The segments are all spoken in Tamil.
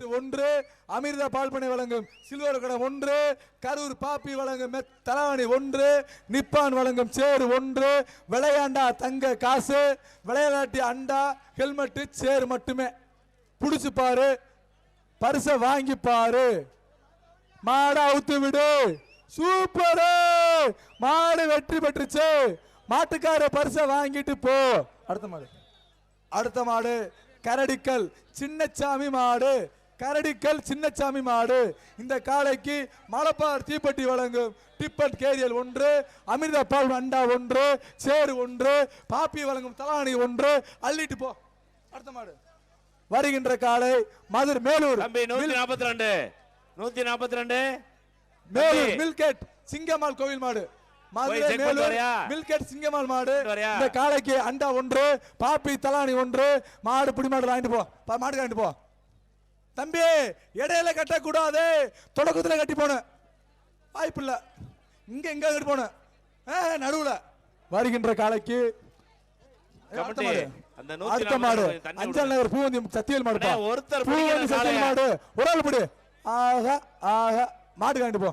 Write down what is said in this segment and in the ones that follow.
ஒன்று அமிர்த பால்பனை வழங்கும் சில்வர் கடம் ஒன்று கரூர் பாப்பி வழங்கும் தலாவணி தலவாணி ஒன்று நிப்பான் வழங்கும் சேரு ஒன்று விளையாண்டா தங்க காசு விளையாட்டி அண்டா ஹெல்மெட்டு சேரு மட்டுமே. பிடிச்சி பாரு பரிசை வாங்கி பாரு. மாடை அவுத்து விடு. சூப்பரு! மாடு வெற்றி பெற்றுச்சு. மாட்டுக்கார பரிசை வாங்கிட்டு போ. அடுத்த மாடு. அடுத்த மாடு கரடிக்கல் சின்னச்சாமி மாடு. கரடிக்கல் சின்னச்சாமி மாடு. இந்த காளைக்கு மலப்பார் தீப்பெட்டி வழங்கும். டிப்பட் கேரியல் ஒன்று அமிர்த பால் அண்டா ஒன்று சேரு ஒன்று பாப்பி வழங்கும் தலாணி ஒன்று. அள்ளிட்டு போ. அடுத்த மாடு. வருகின்ற காளை மதுர் மேலூர். நூத்தி நாற்பத்தி ரெண்டு நூத்தி நாற்பத்தி ரெண்டு மேலூர். மில்கேட் சிங்கம்மாள் கோவில் மாடு. மதுரை மேலூர்? மில்கேட் சிங்கம்மாள் மாடு? இந்த காளைக்கு அண்டா ஒன்று பாப்பி தலாணி ஒன்று. மாடு பிடி மாடு வாங்கிட்டு போ. பா- மாடு வாங்கிட்டு போ. தம்பி இடையில கட்டக்கூடாது. தொடக்கத்துல கட்டி போனேன். வாய்ப்பு இல்ல. இங்க எங்க கட்டி போனேன். நடுவுல. வருகின்ற காளைக்கு அடுத்த மாடு. மாடு. அஞ்சல் நகர் பூவந்தி சத்தியல் அண்ணே, ஒருத்தர் பூவந்தி சத்தியல். மாடு. ஒரு ஆள் பிடி ஆஹா ஆஹா. மாடு வாங்கிட்டு போ.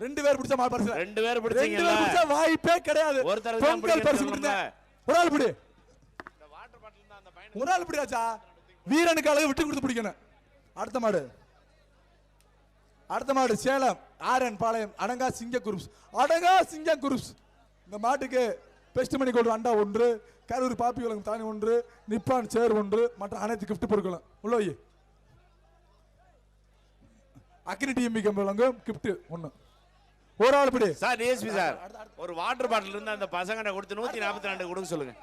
ரெண்டு பேர் பிடிச்ச மாடு பரிசு ரெண்டு பேர் ரெண்டு பிடிச்சீங்கல்ல பேர் பிடிச்ச வாய்ப்பே கிடையாது. ஒருத்தர் பொங்கல் பரிசு கொடுத்தேன் ஒரு ஆள் பிடி ஒரு ஆள் பிடியாச்சா வீரனுக்கு அழகு விட்டு கொடுத்து பிடிக்கணும். அடுத்த மாடு. அடுத்த மாடு சேலம் ஆரன் பாளையம் அடங்கா சிங்க குரூப்ஸ். அடங்கா சிங்க குரூப்ஸ். இந்த மாட்டுக்கு பெஸ்ட் மணி கோல்டு அண்டா ஒன்று கரூர் பாப்பி வழங்கும் தானி ஒன்று நிப்பான் சேர் ஒன்று மற்ற அனைத்து கிஃப்ட் பொருட்களும். உள்ள வை. அக்னி டிஎம்பி கம்பி வழங்கும் கிஃப்ட் ஒன்று ஒரு ஆள் பிடி. Sir DSP sir. ஒரு வாட்டர் பாட்டில் இருந்து அந்த பசங்க கொடுத்து நூத்தி நாற்பத்தி ரெண்டு கொடுக்க சொல்லுங்க.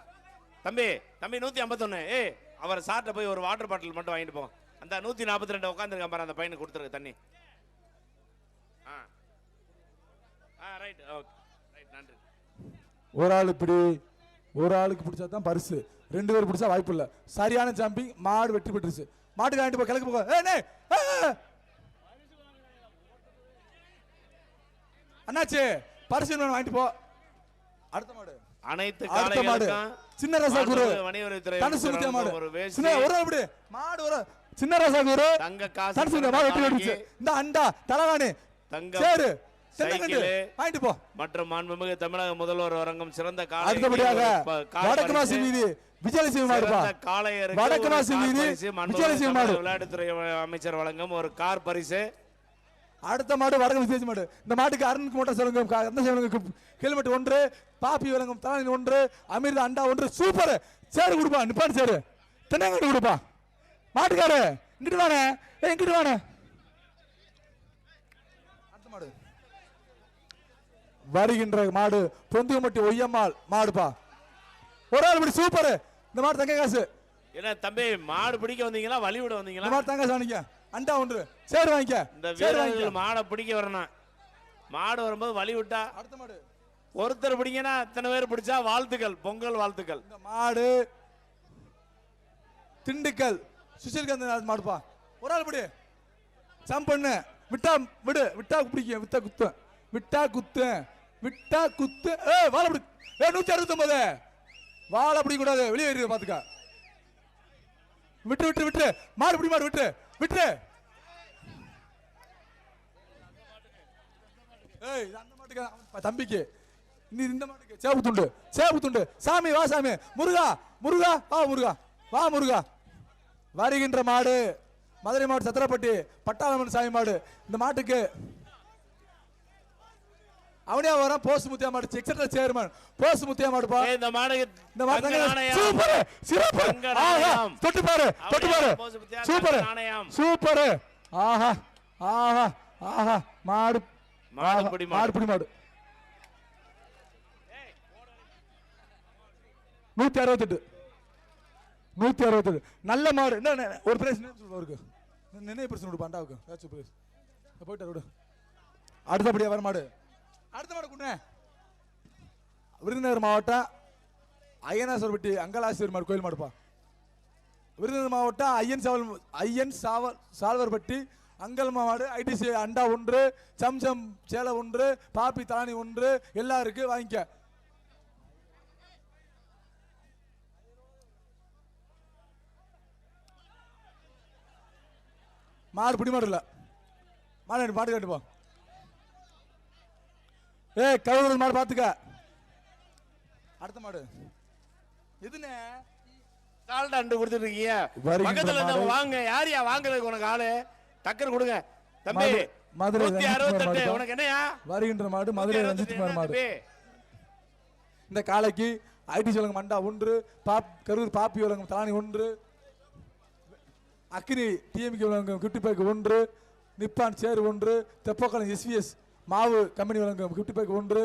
தம்பி தம்பி நூத்தி ஐம்பத்தொன்னு. ஏய் அவர் சார்ட்ட போய் ஒரு வாட்டர் பாட்டில் மட்டும் வாங்கிட்டு போங்க அந்த நூத்தி நாற்பத்தி ரெண்டு உட்காந்துருக்க பாரு அந்த பையனுக்கு கொடுத்துருங்க தண்ணி. ஆ. ஆ ரைட் ஓகே ரைட் நன்றி. ஒரு ஆள் இப்படி ஒரு ஆளுக்கு பிடிச்சா தான் பரிசு. ரெண்டு பேர் பிடிச்சா வாய்ப்பு இல்லை. சரியான ஜம்பிங் மாடு வெற்றி பெற்றுச்சு. மாட்டுக்கு வாங்கிட்டு போ கிழக்கு போக. அண்ணாச்சி பரிசு வாங்கிட்டு போ. அடுத்த மாடு. அனைத்து அடுத்த மாடு. சின்ன ரசா குரு வணிகத்துறை முத்தியா மாடு. ஒரு சின்ன ஒரு மாடு ஒரு சின்ன ரசா குரு தங்க காசு மாடு வெற்றி பெற்றுச்சு இந்த அண்டா தலைவாணி. தங்கம், சேரு வாங்கிட்டு போ. மற்றும் மாண்புமிகு தமிழக முதல்வர் வழங்கும் சிறந்த காளைக்கு அடுத்தபடியாக வடக்கு மாசி. வீதி விஜயலட்சுமி காளையருக்கு வடக்கு மாசி வீதி விஜயலட்சுமி மாடு. விளையாட்டுத்துறை அமைச்சர் வழங்கும் ஒரு கார் பரிசு. அடுத்த மாடு வடக்கு விசேஷ மாடு. இந்த மாட்டுக்கு அருணுக்கு மோட்டார் சொல்லுங்க அந்த சேவலுக்கு ஹெல்மெட் ஒன்று பாப்பி வழங்கும் தானி ஒன்று அமிர்த அண்டா ஒன்று சூப்பர். சேரு கொடுப்பா நிப்பாடு சேரு. தென்னங்கட்டு கொடுப்பா. மாட்டுக்காரு இங்கிட்டு வானே ஏய் இங்கிட்டு வானே அடுத்த மாடு. வருகின்ற மாடு பொந்துமட்டி ஒய்யம்மாள் மாடுப்பா. ஒரு ஆள் இப்படி சூப்பர் இந்த மாடு தங்க காசு. என்ன தம்பி மாடு பிடிக்க வந்தீங்களா? வழி விட இந்த வந்தீங்களா மாடு தங்க காசு வாங்கிக்க. அண்டா ஒன்று. சேரு வாங்கிக்க. இந்த வீரர்கள் மாடை பிடிக்க வரணும். மாடு வரும்போது வழி விட்டா அடுத்த மாடு. ஒருத்தர் பிடிங்கன்னா அத்தனை பேர் பிடிச்சா வாழ்த்துக்கள் பொங்கல் வாழ்த்துக்கள். இந்த மாடு திண்டுக்கல். சுஷில்காந்த் மாடுப்பா ஒரு ஆள் படி. சம் பண்ணு. விட்டா விடு. விட்டா பிடிக்கும் விட்டா குத்து. விட்டா குத்து. விட்டா குத்து. ஏ வாழை பிடி. ஏ நூத்தி அறுபத்தொம்பது. வாழை பிடிக்க கூடாது வெளியே இருக்கு பாத்துக்க. விட்டு விட்டு விட்டு. மாடு பிடி மாடு விட்டு. விட்டு. ஏய் அந்த மாட்டுக்கு. தம்பிக்கு. நீ இந்த மாட்டுக்கு. சேவு துண்டு. சேவு துண்டு. சாமி வா சாமி. முருகா. முருகா. வா முருகா. வா முருகா. வருகின்ற மாடு மதுரை மாவட்டம் சத்திரப்பட்டி பட்டாளமன் சாமி மாடு. இந்த மாட்டுக்கு அவனே வரான் போஸ் முத்தியா மாடு எக்ஸட்ரா சேர்மன் போஸ் முத்தியா மாடுப்பா ஏய், இந்த மாடுக்கு இந்த மாடு. சூப்பர் சிறப்பு. ஆஹா. தொட்டு பாரு தொட்டு பாரு. சூப்பர். சூப்பர். ஆஹா ஆஹா ஆஹா மாடு. மாடு ஆஹா, பிடி மாடு. மாடு. பிடி மாடு. நூத்தி அறுபத்தெட்டு. நூத்தி அறுபத்தெட்டு நல்ல மாடு. என்ன ஒரு பிரைஸ் சொல்லுவாருக்கு நினைவு பிரச்சனை விடு பாண்டாவுக்கு ஏதாச்சும் பிரைஸ் போயிட்டு விடு. அடுத்தபடியா வர மாடு. அடுத்த மாடு குண்ணே விருதுநகர் மாவட்டம் அய்யனாசர்பட்டி அங்கலாசிரியர் மாடு கோயில் மாடுப்பா. விருதுநகர் மாவட்டம் ஐயன் சாவல் ஐயன் சாவல் சால்வர்பட்டி அங்கல் மாடு ஐடிசி அண்டா ஒன்று சம்சம் சேலை ஒன்று பாப்பி தானி ஒன்று எல்லாம் இருக்குது வாங்கிக்க. மாடு பிடி மாடு இல்ல. மாடு கட்டு, மாடு கட்டு போ ஏய் கழுவுறது மாடு பாத்துக்க. அடுத்த மாடு. எதுனே கால்டா அண்டு கொடுத்துட்டு இருக்கீங்க பக்கத்துல. இருந்தவங்க வாங்க யார் யா வாங்குறதுக்கு உனக்கு ஆளு? டக்குனு கொடுங்க. தம்பி மது- மதுரை அறுபத்தெட்டு. உனக்கு என்னையா வருகின்ற மாடு மதுரை ரஞ்சித் குமார் மாடு இந்த காலைக்கு ஐடி சொல்லுங்க மண்டா ஒன்று பாப் கரூர் பாப்பி வழங்கும் தலானி ஒன்று அக்னி டிஎம்கே வழங்கும் கிஃப்டி பேக் ஒன்று நிப்பான் சேர் ஒன்று தெப்பக்குளம் எஸ்விஎஸ் மாவு கம்பெனி வழங்கும் கிஃப்டி பேக் ஒன்று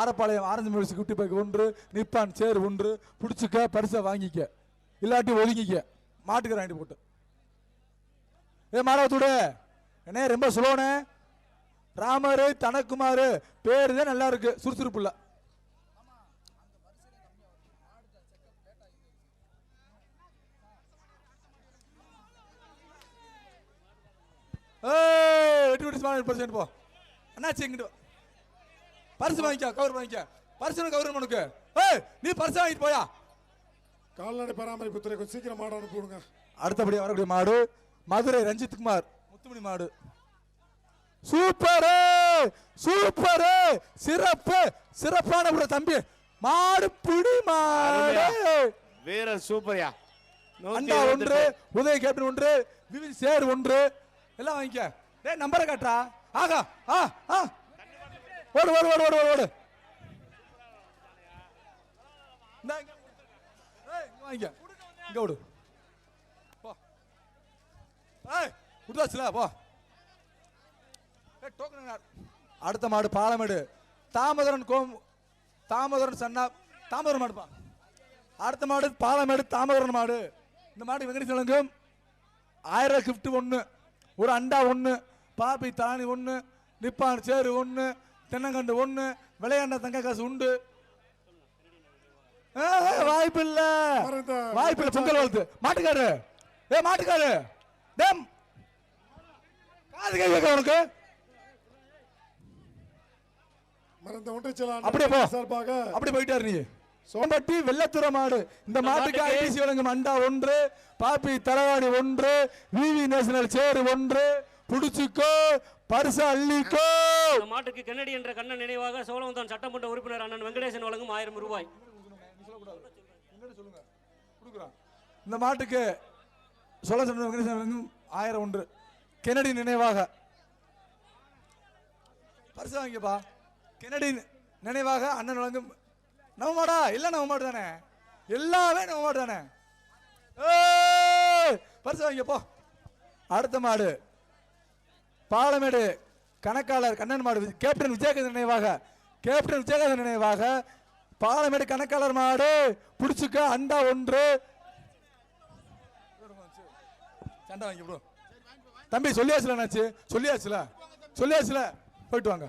Arappalayam orange mills gift pack ஒன்று நிப்பான் சேர் ஒன்று பிடிச்சிக்க பரிசை வாங்கிக்க. இல்லாட்டி ஒதுங்கிக்க மாட்டுக்கு வாங்கிட்டு போட்டு. ஏ மாடவத்தோடு என்ன ரொம்ப சுலோனே ராமர் தனக்குமார் பேரு தான் நல்லா இருக்கு. சுறுசுறுப்பு இல்லை ஏய் வெட்டி வெட்டி ஸ்மால் பர்சன்ட் போ. அண்ணாச்சி எங்கிட்டு வா. பரிசு வாங்கிக்க கவர் வாங்கிக்க. பரிசு கவர் உனக்கு ஏய் நீ பரிசு வாங்கிட்டு போயா? கால்நடை பராமரிப்பு துறை கொஞ்சம் சீக்கிரம் மாடு அனுப்பி விடுங்க. அடுத்தபடியாக வரக்கூடிய மாடு மதுரை ரஞ்சித் குமார். முத்துமணி மாடு. சூப்பரு! சூப்பரு! சிறப்பு! சிறப்பான ஒரு தம்பி. மாடு பிடி மாடு. வீர சூப்பர்யா. அண்டா ஒன்று. உதய கேப்டன் ஒன்று விவின் சேர் ஒன்று. எல்லாம் வாங்கிக்க. டே நம்பரை காட்டுறா. ஆகா ஆ ஆ. ஓடு ஓடு ஓடு ஓடு ஓடு. ஓடு வாங்கிக்க. இங்கே ஓடு போ. ஏய் கொடுத்தாச்சுல போ. டோக்கன் அடுத்த மாடு பாலமேடு. தாமதரன் கோம் தாமதரன் சன்னா தாமதரன் மாடுப்பா. அடுத்த மாடு பாலமேடு தாமதரன் மாடு. இந்த மாடு வெங்கடேஷ் வழங்கும் ஆயிரம் கிஃப்ட் ஒன்று ஒரு அண்டா ஒன்று பாப்பி தானி ஒன்று நிப்பான் சேரு ஒன்று தென்னங்கண்டு ஒன்று விளையாண்ட தங்க காசு உண்டு. வாய்ப்பு இல்ல வாய்ப்பு இல்ல பொங்கல் வாழ்த்து. மாட்டுக்காரு. ஏ மாட்டுக்காரு. டேம். காது கை வைக்க உனக்கு. மறந்த ஒன்றிச்சலான அப்படியே போ. சார்பாக. அப்படி போயிட்டாரு நீ. சோம்பட்டி வெள்ளத்துற மாடு. இந்த மாட்டுக்கு ஐடிசி வழங்கும் அண்டா ஒன்று பாப்பி தலவாடி ஒன்று விவி நேஷனல் சேரு ஒன்று. புடிச்சுக்கோ பரிசு அள்ளிக்கோ. மாட்டுக்கு கென்னடி என்ற கண்ணன் நினைவாக சோழவந்தான் சட்டமன்ற உறுப்பினர் அண்ணன் வெங்கடேசன் வழங்கும் ஆயிரம் ரூபாய். இந்த மாட்டுக்கு சொல்ல சொன்ன வெங்கடேசன் வழங்கும் ஆயிரம் ஒன்று. கெனடி நினைவாக. பரிசு வாங்கிப்பா கெனடி நினைவாக அண்ணன் வழங்கும் நம்ம மாடா இல்ல நம்ம மாடு தானே எல்லாமே நம்ம மாடு தானே பரிசு வாங்க போ. அடுத்த மாடு. பாலமேடு கணக்காளர் கண்ணன் மாடு. கேப்டன் விஜயகாந்த் நினைவாக கேப்டன் விஜயகாந்த் நினைவாக பாலமேடு கணக்காளர் மாடு. பிடிச்சிக்க அண்டா ஒன்று. சண்டை வாங்கி ப்ரோ. தம்பி சொல்லியாச்சுல என்னாச்சு? சொல்லியாச்சுல? சொல்லியாச்சுல? போயிட்டு வாங்க.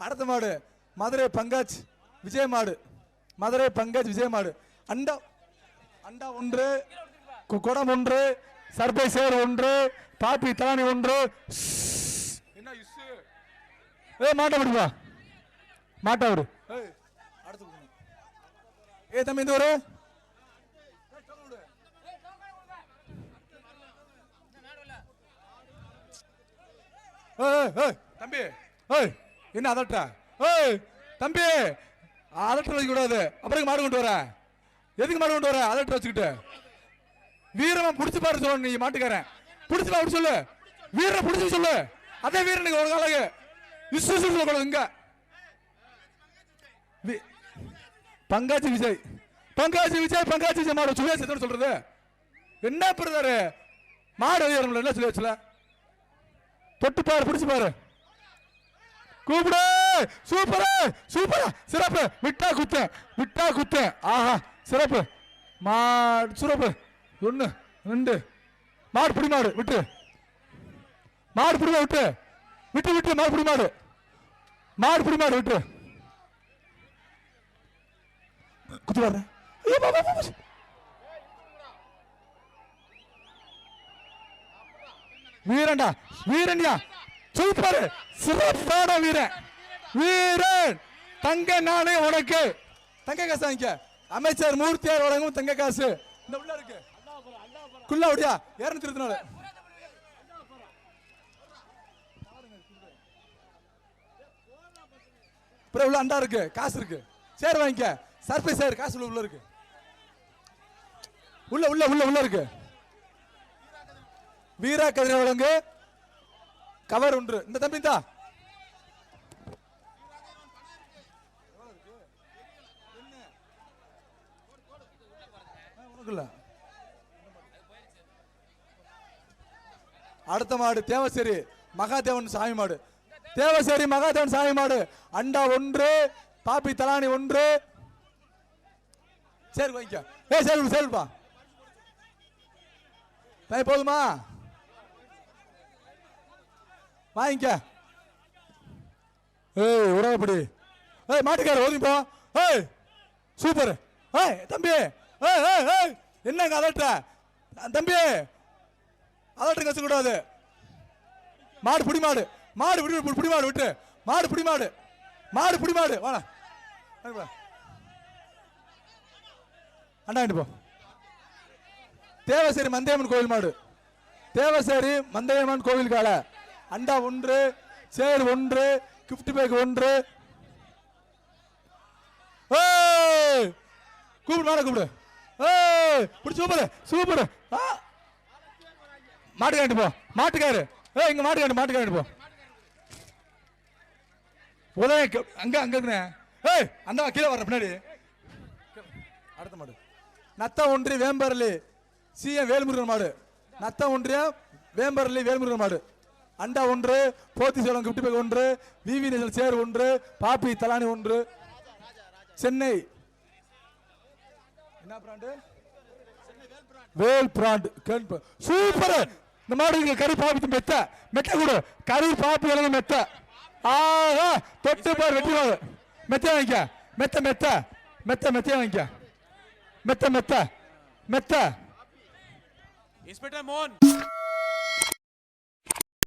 அடுத்த மாடு. மதுரை பங்காஜ். விஜய் மாடு மதுரை பங்காஜ் விஜய் மாடு அண்டா அண்டா ஒன்று குடம் ஒன்று சர்பை சேர் ஒன்று பாப்பி தானி ஒன்று. என்ன? ஏய் மாட்டை விடுவா மாட்டை விடு. ஏய் தம்பி இந்த ஒரு தம்பி என்ன அதட்டா ஏய். தம்பி அதட்ட வைக்க அப்புறம் மாடு கொண்டு வர? எதுக்கு மாடு கொண்டு வர? அதட்ட வச்சுக்கிட்டு. வீரமா புடிச்சு பாரு சொல்லு நீ மாட்டுக்காரன். புடிச்சு பாரு சொல்லு. வீரனை புடிச்சு சொல்லு. அதே வீரனுக்கு ஒரு காலகு விஸ்வ சொல்லக்கூடாது இங்க. வி- விஜய். பங்காச்சி விஜய் பங்காச்சி விஜய் மாடு சுவே எத்தனை சொல்றது? என்ன பிரதரு? மாடு என்ன சொல்லி வச்சுல தொட்டு பாரு பிடிச்சு பாரு. கூப்பிடு. Super super. சிறப்பு. விட்டா குத்து விட்டா குத்து. ஆஹா சிறப்பு. மா சிறப்பு. ஒன்று ரெண்டு. மாடு பிடி மாடு விட்டு. மாடு பிடி விட்டு. விட்டு விட்டு மாடு பிடி மாடு. மாடு பிடி மாடு விட்டு. குத்து பாரு. வீரண்டா வீரண்டியா சூப்பர். சிறப்பான வீரன். வீரன். தங்க நானே உனக்கு. தங்க காசு வாங்கிக்க. அமைச்சர் மூர்த்தியார் வழங்கும் தங்க காசு. இந்த உள்ள இருக்கு. குள்ள அப்படியா இருநூத்தி இருபத்தி நாலு. அப்புறம் உள்ள அண்டா இருக்கு. காசு இருக்கு. சேர் வாங்கிக்க. Surprise chair. காசு உள்ள இருக்கு. உள்ள உள்ள உள்ள உள்ள இருக்கு. வீரா கதிரை வழங்கு. கவர் ஒன்று. இந்த தம்பி தா அடுத்த மாடு தேவசேரி மகாதேவன் சாமி மாடு. தேவசேரி மகாதேவன் சாமி மாடு. அண்டா ஒன்று பாப்பி தலானி ஒன்று. சரி வாங்கிக்க. ஏ சரி சரிப்பா போதுமா? வாங்கிக்க. ஏய் உறவப்படி. ஏய் மாட்டுக்கார ஓதி போ. ஏய் சூப்பர். ஏய் தம்பி. ஏய் ஏய் ஏய். என்னங்க அதட்ட? தம்பி. அதட்டு கச கூடாது. மாடு புடி மாடு மாடு விடு புடி- மாடு விட்டு. மாடு புடி மாடு மாடு புடி மாடு வாடா வா. அண்ணா போ. தேவசேரி மந்தையம்மன் கோவில் மாடு. தேவசேரி மந்தையம்மன் கோவில் காலை அண்டா ஒன்று சேர் ஒன்று கிஃப்ட் பேக் ஒன்று. கூப்பிடு மாட கூப்பிடு. ஏய் இப்படி சூப்பர் சூப்பர். ஆ. மாட்டுக்காண்டு போ மாட்டுக்காரு. ஏய் இங்க மாட்டுக்காண்டு மாட்டுக்காண்டு போ. உதய அங்க அங்க இருக்குண்ணே. ஏய் அந்த கீழே வர்ற பின்னாடி. அடுத்த மாடு. நத்த ஒன்றிய வேம்பரலி. சிஎம் வேல்முருகன் மாடு. நத்த ஒன்றியம் வேம்பரலி வேல்முருகன் மாடு. அண்டா ஒன்று போத்தி சேலம் கிஃப்ட் பேக் ஒன்று விவி நேசல் சேர் ஒன்று பாப்பி தலானி ஒன்று. சென்னை. என்ன பிராண்டு வேல் பிராண்ட் கேள்வி சூப்பர்! இந்த மாடு கறி பாப்பி மெத்த. மெத்த கொடு. கறி பாப்பி இறங்க மெத்த. ஆஹா! தொட்டு பார் வெட்டி மெத்த வாங்கிக்க. மெத்த மெத்த. மெத்த மெத்த வாங்கிக்க. மெத்த மெத்த. மெத்த. இன்ஸ்பெக்டர் மோன்